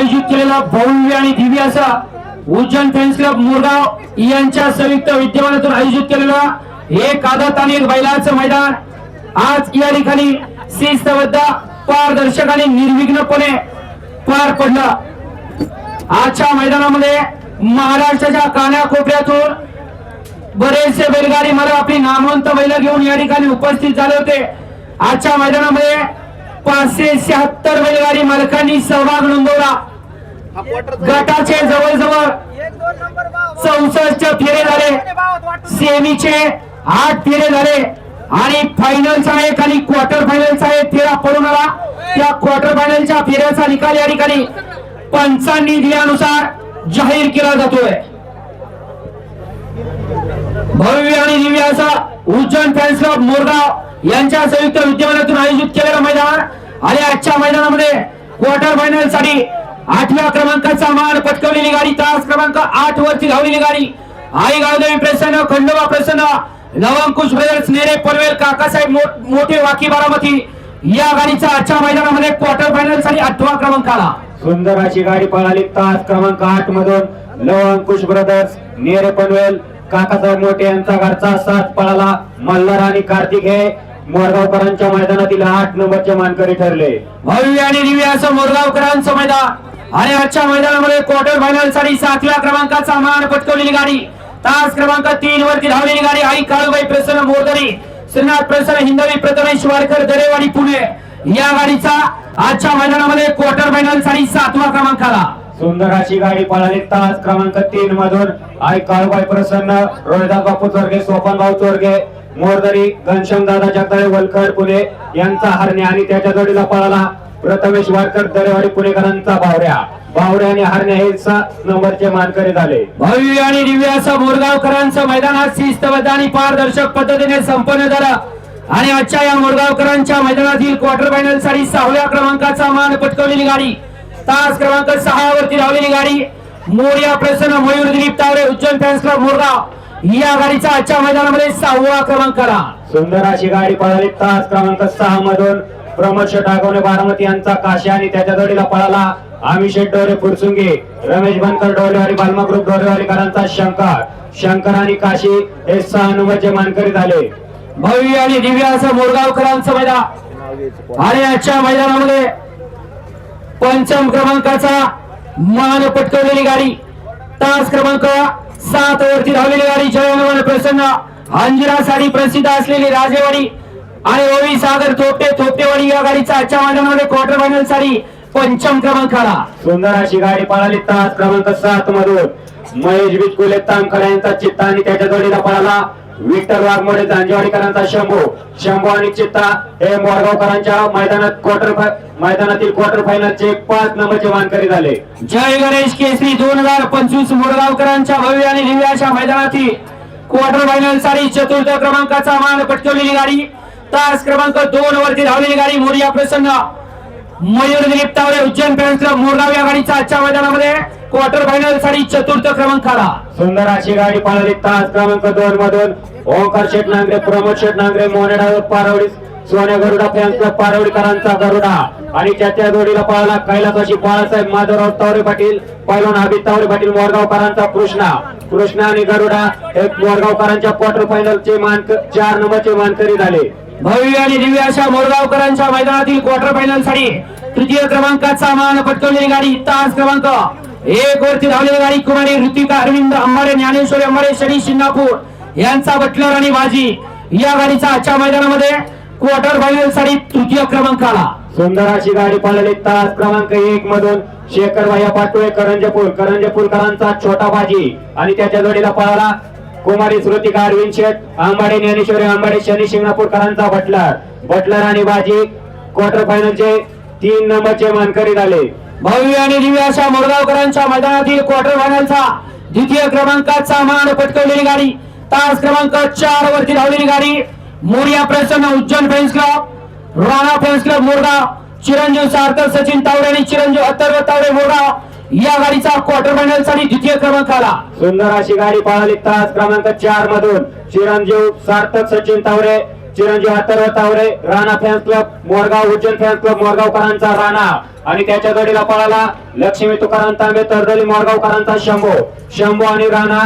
आयोजित केलेला भव्य आणि दिव्य असा उज्जैन फ्रेंड्स क्लब मोरगाव यांच्या संयुक्त विद्यमानातून आयोजित केलेला एक आदत आणि एक बैलाचं मैदान. आज या ठिकाणी शिस्तबद्ध पारदर्शक आणि निर्विघ्नपणे पार पडला. आजच्या मैदानामध्ये महाराष्ट्राच्या कानाकोपऱ्यातून बरेचसे बैलगाडी मला आपली नामवंत बैल घेऊन या ठिकाणी उपस्थित झाले होते. आजच्या मैदानामध्ये पाचशे शहात्तर बैलगाडी मालकांनी सहभाग नोंदवला. गटाचे जवळजवळ चौसष्ट फेरे झाले. सेमीचे आठ फेरे झाले. आणि फायनलचा एक आणि क्वार्टर फायनलचा एक फेरा पडून आला. त्या क्वार्टर फायनलच्या फेऱ्याचा निकाल या ठिकाणी पंचांनी दिल्यानुसार जाहीर केला जातोय. भव्य आणि दिव्य असा उज्जैन फॅन्स क्लब मोरगाव यांच्या संयुक्त विद्यमानातून आयोजित केलेलं मैदान. आणि आजच्या मैदानामध्ये क्वार्टर फायनलसाठी आठव्या क्रमांकाचा मान पटकवलेली गाडी तास क्रमांक आठ वरती धावलेली गाडी. आई गावदेवी प्रसन्न खंडोबा प्रसन्न नवंकुश ब्रदर्स नेरे पनवेल काकासाहेब मोठे वाकी बारामती. या गाडीचा आजच्या मैदानामध्ये क्वार्टर फायनलसाठी आठवा क्रमांक आला सुंदर अशी गाडी पळाली तास क्रमांक आठ मधून. लव अंकुश ब्रदर्स नेरे पनवेल काकासाहेब मोठे यांचा घरचा साथ पळाला. मल्हार आणि कार्तिक हे मोरगावकरांच्या मैदानातील आठ नंबरचे मानकरी ठरले. भव्य आणि दिव्य असं मोरगावकरांचं मैदान. आणि आजच्या मैदानामध्ये क्वार्टर फायनलसाठी सातव्या क्रमांकाचा मान पटकवलेली गाडी. तास क्रमांक तीन वरती धावलेली गाडी आई काळूबाई प्रसन्न मोदरी श्रीनाथ प्रसन्न हिंदवी प्रथमेश वाडकर दरेवाडी पुणे. या गाडीचा आजच्या मैदानामध्ये क्वार्टर फायनलसाठी सातवा क्रमांक आला. सुंदर अशी गाडी पळाली तास क्रमांक तीन मधून. आई काळूबाई प्रसन्न रोहिदास बापू चोरगे सोपानभाऊ चोरगे मोरदरी घनश्याम दादा जगदाळे वलकर पुणे यांचा हरणे आणि त्याच्या जोडीला पळाला. प्रथमेश वारकर दरेवाडी पुणेकरांचा बावऱ्या. बावऱ्या आणि हरणे हे सात नंबरचे मानकरी झाले. भव्य आणि दिव्य असं मोरगावकरांचं मैदान आज शिस्तबद्ध आणि पारदर्शक पद्धतीने संपन्न झालं. आणि आजच्या या मोरगावकरांच्या मैदानातील क्वार्टर फायनलसाठी सहाव्या क्रमांकाचा मान पटकवलेली गाडी. तास क्रमांक सहा वरती धावलेली गाडी. मोर्या प्रसन्न मयूर दिलीप तावरे उज्जैन फॅन्स क्लब मोरगाव. या गाडीचा आजच्या मैदानामध्ये सहावा क्रमांक आला. सुंदर अशी गाडी पळाली. तास क्रमांक सहा मधून प्रमोद शेट आगवणे बारामती यांचा काशी आणि त्याच्या जोडीला पळाला. आम्ही शेट डोरे फुरसुंगे रमेश बनकर डोरेवाडी बालमा ग्रुप डोरेवाडीकरांचा शंकर. शंकर आणि काशी हे सहा नंबरचे मानकरी झाले. भव्य आणि दिव्य असं मोरगावकरांचं मैदान. आणि आजच्या मैदानामध्ये पंचम क्रमांकाचा मान पटकवलेली गाडी. तास क्रमांक सात वरती धावलेली गाडी. जयमान प्रसन्न. अंजिरा साडी प्रसिद्ध असलेली राजेवाडी. आणि ओवी सागर थोपटे थोपटेवाडी या गाडीचा आजच्या मैदानामध्ये क्वार्टर फायनलसाठी पंचम क्रमांक आला. सुंदर अशी गाडी पळाली तास क्रमांक सात मधून महेश बिचकुले तामखडा यांचा चित्ता आणि त्याच्या जोडीला पळाला. विठ्ठल वाघमोडे जांजेवाडीकरांचा शंभू. शंभू आणि चित्ता हे मोरगावकरांच्या मैदानात क्वार्टर मैदानातील क्वार्टर फायनलचे पाच नंबरचे मानकरी झाले. जय गणेश केसरी दोन हजार पंचवीस मोरगावकरांच्या भव्य आणि दिव्य अशा मैदानातील क्वार्टर फायनलसाठी चतुर्थ क्रमांकाचा मान पटकवलेली गाडी. तास क्रमांक दोन वरती धावलेली गाडी मोरिया प्रसन्न. मयूर दिलीप तावरे उज्जैन फॅन्स क्लब मोरगाव या गाडीचा आजच्या मैदानामध्ये क्वार्टर फायनलसाठी चतुर्थ क्रमांक आला. सुंदर अशी गाडी पळाली. तास क्रमांक दोन मधून ओंकार शेठ नांगरे प्रमोद शेठ नांगरे मोनेडा पारवडी सोन्या गरुडा फॅन्स क्लब पारवडीकरांचा गरुडा. आणि त्याच्या जोडीला पळाला कैलासाशी बाळासाहेब माधवराव तावरे पाटील पैलवान अभित तावरे पाटील मोरगावकरांचा कृष्णा. कृष्णा आणि गरुडा हे मोरगावकरांच्या क्वार्टर फायनलचे मान चार नंबरचे मानकरी झाले. भव्य आणि दिव्य अशा मोरगावकरांच्या मैदानातील क्वार्टर फायनलसाठी तृतीय क्रमांकाचा मान पटकवलेली गाडी तास क्रमांक एक वरती धावलेली गाडी कुमारी ऋतिका अरविंद अंबारे ज्ञानेश्वरी अंबारे शनी शिंगापूर यांचा बटलर आणि बाजी या गाडीचा आजच्या मैदानामध्ये क्वार्टर फायनलसाठी तृतीय क्रमांक आला. सुंदर अशी गाडी पाळलेली तास क्रमांक एक मधून. शेखर भाया पाटोळे करंजपूर करंजपूरकरांचा छोटा बाजी आणि त्याच्या जोडीला पळाला. कुमारी श्रुतिका अरविंद शेठ आंबाडे ज्ञानेश्वरी आंबाडे शनी शिंगणापूरकरांचा बटलर. बटलर आणि बाजी क्वार्टर फायनलचे तीन नंबरचे मानकरी झाले. भव्य आणि दिव्य अशा मोरगावकरांच्या मैदानातील क्वार्टर फायनलचा द्वितीय क्रमांकाचा मान पटकवलेली गाडी. तास क्रमांक चार वरती धावलेली गाडी. मोरिया प्रसन्न Ujjain friends club Rana friends club Morgaon चिरंजीव सार्थक सचिन तावडे आणि चिरंजीव अथर्व तावडे मोरगाव या गाडीचा क्वार्टर फायनलसाठी द्वितीय क्रमांक सुंदर अशी गाडी पळाली तास क्रमांक चार मधून. चिरंजीव सार्थक सचिन तावरे चिरंजीव Atharva Taware Rana fans club Morgaon Ujjain fans club मोरगावकरांचा Rana. आणि त्याच्या गडीला पळाला लक्ष्मी तुकाराम तांबे तरदली मोरगावकरांचा शंभू. शंभू आणि राणा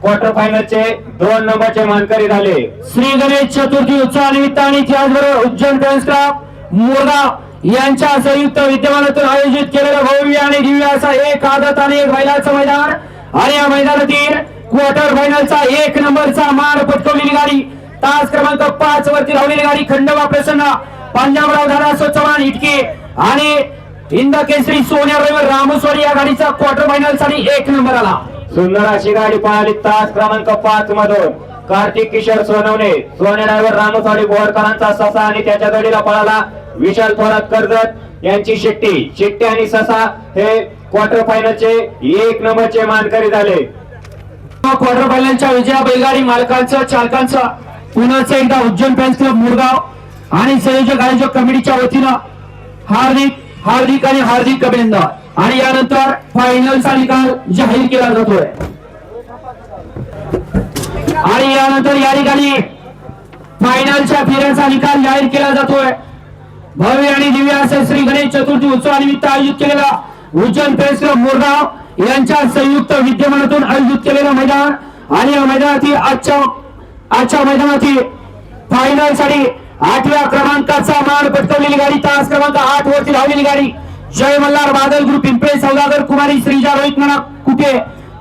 क्वार्टर फायनलचे दोन नंबरचे मानकरी झाले. श्री गणेश चतुर्थी उत्सवा निमित्ताने त्याचबरोबर उज्जैन फॅन्स क्लब मोरगाव यांच्या संयुक्त विद्यमानातून आयोजित केलेला भव्य आणि दिव्य असा एक आदत आणि एक महिलाचं मैदान. आणि या मैदानातील क्वार्टर फायनलचा एक नंबरचा मान पटकवलेली गाडी. तास क्रमांक पाच वरती धावलेली गाडी खंडवा प्रसन्न. पंजाबराव धारासो चव्हाण इटके आणि हिंद केसरी सोन्या रविवार या गाडीचा क्वार्टर फायनलसाठी एक नंबर आला. सुंदर अशी गाडी पळाली तास क्रमांक पाच मधून. कार्तिक किशोर सोनवणे. सोने ड्रायव्हर रामस्वाडी बोरकरांचा ससा आणि त्याच्या जोडीला पळाला विशाल थोरात कर्जत यांची शिट्टी. शिट्टी आणि ससा हे क्वार्टर फायनलचे एक नंबरचे मानकरी झाले. क्वार्टर फायनलच्या विजया बैलगाडी मालकांचं चालकांचं. पुन्हा एकदा उज्जैन फॅन्स क्लब मुरगाव आणि संयोजक आयोजक कमिटीच्या वतीनं हार्दिक हार्दिक आणि हार्दिक अभिनंदन. आणि यानंतर फायनलचा निकाल जाहीर केला जातोय. आणि यानंतर या ठिकाणी फायनलच्या फेऱ्याचा निकाल जाहीर केला जातोय. भव्य आणि दिव्य असे श्री गणेश चतुर्थी उत्सवानिमित्त आयोजित केलेला उज्जैन प्रेस क्लब मोरगाव यांच्या संयुक्त विद्यमानातून आयोजित केलेलं मैदान आणि या मैदानातील आजच्या आजच्या मैदानातील फायनलसाठी आठव्या क्रमांकाचा मान पटकवलेली गाडी तास क्रमांक आठ वरती धावलेली गाडी. जय मल्हार बादल ग्रुप पिंपळे सौदागर कुमारी श्रीजा रोहित म्हणा कुठे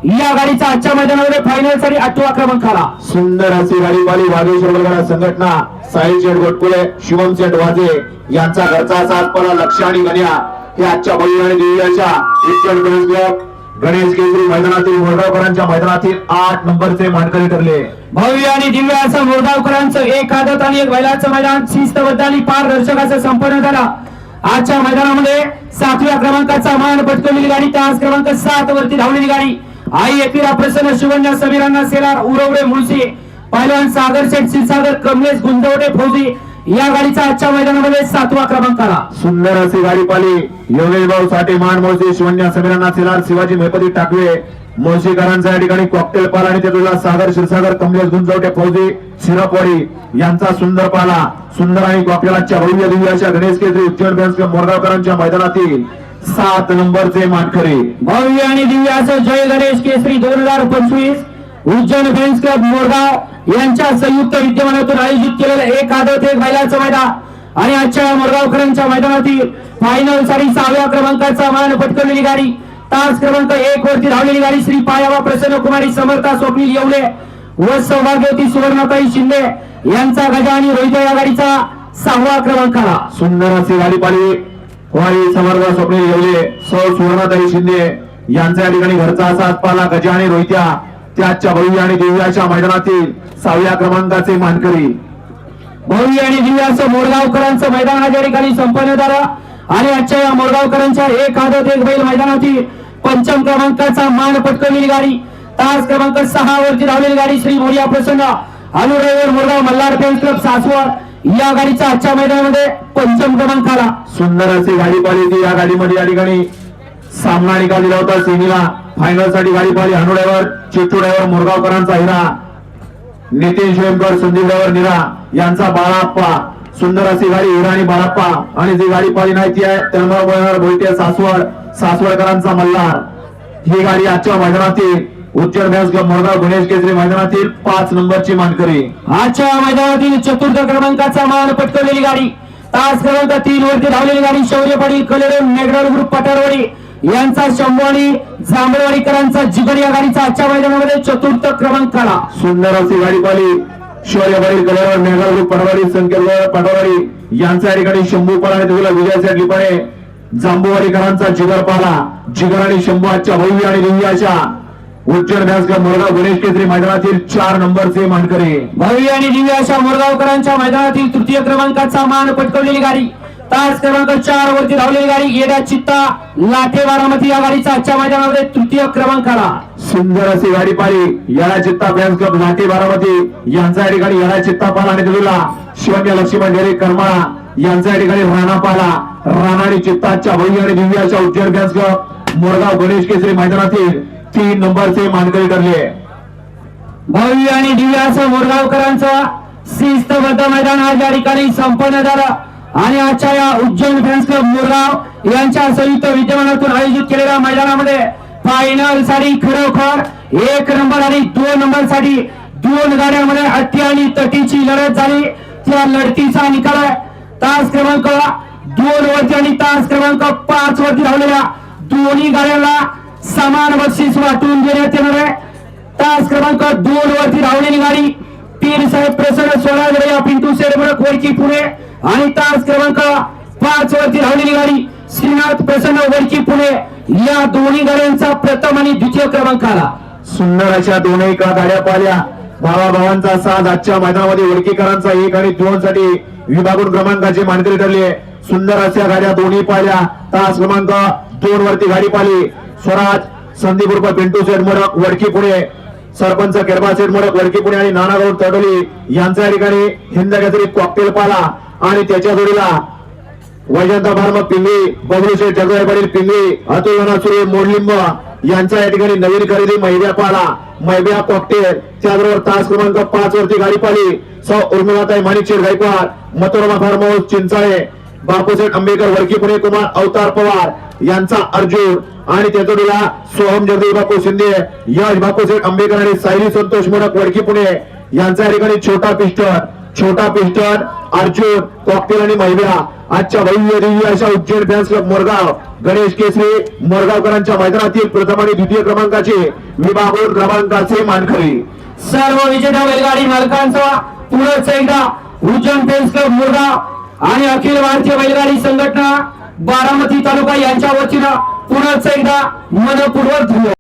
या गाडीचा आजच्या मैदानामध्ये फायनलसाठी आठवा क्रमांक आला. सुंदर अशी गाडीवाली वागेश्वर वगैरे संघटना साहिल शेठ गोटकुळे शिवम शेठ वाजे यांचा घरचा सातपणा लक्ष आणि गण्या हे आजच्या बळी आणि दिव्याच्या गणेश क्लब गणेश केसरी मैदानातील मोरगावकरांच्या मैदानातील आठ नंबरचे मानकरी ठरले. भव्य आणि दिव्य असं मोरगावकरांचं एक आदत आणि एक बैलाचं मैदान शिस्तबद्ध आणि पारदर्शक असं संपन्न झाला. आजच्या मैदानामध्ये सातव्या क्रमांकाचा मान पटकवलेली गाडी तास क्रमांक सात वरती धावलेली गाडी. आई एकविरा प्रसन्न शिवण्या समीरांना सेलार उरवडे मुळशी पहिलवान सागर शेठ क्षीरसागर कमलेश गुंजवडे फौजी या गाडीचा आजच्या मैदानामध्ये सातवा क्रमांक आला. सुंदर अशी गाडी पाली योगेश भाऊ साठे मान मोळशी शिवण्या समीरांना सेलार शिवाजी मेहपती टाकवे मोळशीकरांचा या ठिकाणी कॉकटेल पाला आणि त्याला सागर क्षीरसागर कमलेश गुंजवटे फौजी शिरपवाडी यांचा सुंदर पाला सुंदर आणि कॉकटेलाच्या भव्य दिव्याच्या गणेश केसरी उच्च मोरगावकरांच्या मैदानातील सात नंबरचे माटकरी भव्य आणि दिव्य असं जय गणेश केसरी दोन हजार पंचवीस. उज्जैन फ्रेंड्स क्लब मोरगाव यांच्या संयुक्त विद्यमानातून आयोजित केलेलं एक आदत एक बैलाचं मैदान. आणि आजच्या मोरगावकरांच्या मैदानातील फायनलसाठी सहाव्या क्रमांकाचा मान पटकवलेली गाडी. तास क्रमांक एक वरती धावलेली गाडी श्री पायावा प्रसन्न कुमारी समर्था स्वप्नील येवले व सौभाग्यवती सुवर्णाताई शिंदे यांचा गजा आणि रोहित या गाडीचा सहावा क्रमांक आला सुंदर अशी गाडी पाली वाई समर्थ स्वप्नील येवले सौ सुवर्णाताई शिंदे यांचा या ठिकाणी घरचा असा पाला गजा आणि रोहित्या त्याच्या भव्य आणि दिव्याच्या मैदानातील सहाव्या क्रमांकाचे मानकरी. भव्य आणि दिव्याचं मोरगावकरांचं मैदान या ठिकाणी संपन्न झालं. आणि आजच्या या मोरगावकरांच्या एक आदत एक बैल मैदानातील पंचम क्रमांकाचा मान पटकवलेली गाडी. तास क्रमांक सहा वरती धावलेली गाडी श्री मोरिया प्रसन्न. अनुरेवर मोरगाव मल्हार फॅन्स क्लब सासवड. या गाडीचा आजच्या मैदानामध्ये पंचम क्रमांक आला. सुंदर अशी गाडी पाली या गाडीमध्ये या ठिकाणी सामना निकाल दिला होता सेमीला फायनलसाठी गाडी पाहिली हनु ड्रायव्हर चिट्टू ड्रायव्हर मोरगावकरांचा हिरा. नितीन शिवकर संदीप ड्रायव्हर निरा. यांचा बाळाप्पा. सुंदर अशी गाडी हिरा आणि बाळाप्पा. आणि जी गाडी पाहिली नाही ती आहे तन्मय भोईटे सासवड. सासवडकरांचा मल्हार. ही गाडी आजच्या मैदानातील उच्चर व्यास क्लब मोरगाव गणेश केसरी मैदानातील पाच नंबरची मानकरी. आजच्या मैदानातील चतुर्थ क्रमांकाचा मान पटकवलेली गाडी तास क्रमांक तीन वरती धावलेली गाडी शौर्य पाटील कलेरे मेघराळ ग्रुप पठारवाडी. यांचा शंभू आणि जांभळवाडीकरांचा जिगर या गाडीचा आजच्या मैदानामध्ये चतुर्थ क्रमांक आला सुंदर अशी गाडी पाली शौर्यबाई कलेवर मेघालू पटवाडी संकेत पटवाडी यांच्या या ठिकाणी शंभू पाला आणि तुला विजयाच्या लिपाने जांबूवाडीकरांचा जिगर पाला जिगर आणि शंभू आजच्या भव्य आणि दिव्य उज्जैन व्यासगाव मोरगाव गणेश केसरी मैदानातील चार नंबरचे मानकरी भव्य आणि दिव्य अशा मोरगावकरांच्या मैदानातील तृतीय क्रमांकाचा मान पटकवलेली गाडी. तास क्रमांक चार वरती धावलेली गाडी येड्या चित्ता लाठे बारामती या गाडीचा आजच्या मैदानामध्ये तृतीय क्रमांक आला सुंदर अशी गाडी याला चित्ता लाठी बारामती. यांचा या ठिकाणी याला चित्ता पाला आणि दिलेला शिवन्य लक्ष्मण डेरे करमाळा. यांचा या ठिकाणी राणा पाला. राणा आणि चित्ताच्या भव्य आणि दिव्य अशा उज्जैन क्लब मोरगाव गणेश केसरी मैदानातील तीन नंबरचे मानकरी ठरले. भव्य आणि दिव्य असं मोरगावकरांचा शिस्तबद्ध मैदान आज या ठिकाणी संपन्न झालं. आणि आजच्या या उज्जैन फॅन्स क्लब मुरगाव यांच्या संयुक्त विद्यमानातून आयोजित केलेल्या मैदानामध्ये फायनलसाठी खरोखर एक नंबर आणि दोन नंबरसाठी दोन गाड्यांमध्ये हत्ती आणि तटीची लढत झाली. त्या लढतीचा निकाल आहे. तास क्रमांक दोन वरती आणि तास क्रमांक पाच वरती धावलेल्या दोन्ही गाड्यांना समान बक्षीस वाटून देण्यात येणार आहे. तास क्रमांक दोन वरती धावलेली गाडी पीर साहेब प्रसन्न सोळा या पिंटू सेडबडक वडकी पुणे आणि तास क्रमांक पाच वरती धावलेली गाडी श्रीनाथ प्रसन्न वडकी पुणे या दोन्ही गाड्यांचा प्रथम आणि द्वितीय क्रमांक आला. सुंदर अशा दोनही का गाड्या पाहिल्या. भावा भावांचा साथ आजच्या मैदानामध्ये वडकीकरांचा एक आणि दोन साठी विभागून क्रमांकाची मानकरी ठरली. आहे सुंदर अशा गाड्या दोन्ही पाहिल्या. तास क्रमांक दोन वरती गाडी पाहिली. स्वराज संदीप उर्फ पिंटू सेठ मोडक वडकी पुणे सरपंच केरबा सेठ मोडक वडकी पुणे आणि नानागौड तडोली यांच्या ठिकाणी हिंद केसरी कॉकटेल पाला आणि त्याच्या जोडीला वैजंत फार्म पिंगळी बबलूशे जगदाय पाटील पिंगळी अतुल सुरे मोडलिंब यांच्या या ठिकाणी नवीन खरेदी मैद्या पाला मैब्या कॉकटेल त्याचबरोबर तास क्रमांक पाच वरती गाडी पाली. सौ उर्मिलाताई माणिकशेठ गायकवाड मतोरमा फार्म हाऊस चिंचाळे बापूसाहेब आंबेकर वडकी पुणे कुमार अवतार पवार यांचा अर्जुन आणि त्याचोडीला सोहम जगदेव बापू शिंदे यश बापूसाहेब आंबेकर आणि सायली संतोष मोडक वडकी पुणे यांचा या ठिकाणी छोटा पिस्टन छोटा पिस्टन अर्जुन कॉकटेल आणि महिला. आजच्या भव्य दिव्य अशा उज्जैन फॅन्स क्लब मोरगाव गणेश केसरी मोरगावकरांच्या मैदानातील प्रथम आणि द्वितीय क्रमांकाचे विभागून क्रमांकाचे मानकरी. सर्व विजेता बैलगाडी मालकांचा पुढे एकदा उज्जैन फॅन्स क्लब मोरगाव. आणि अखिल भारतीय बैलगाडी संघटना बारामती तालुका यांच्या वतीनं पुन्हा एकदा मनपूर्वक धन्यवाद.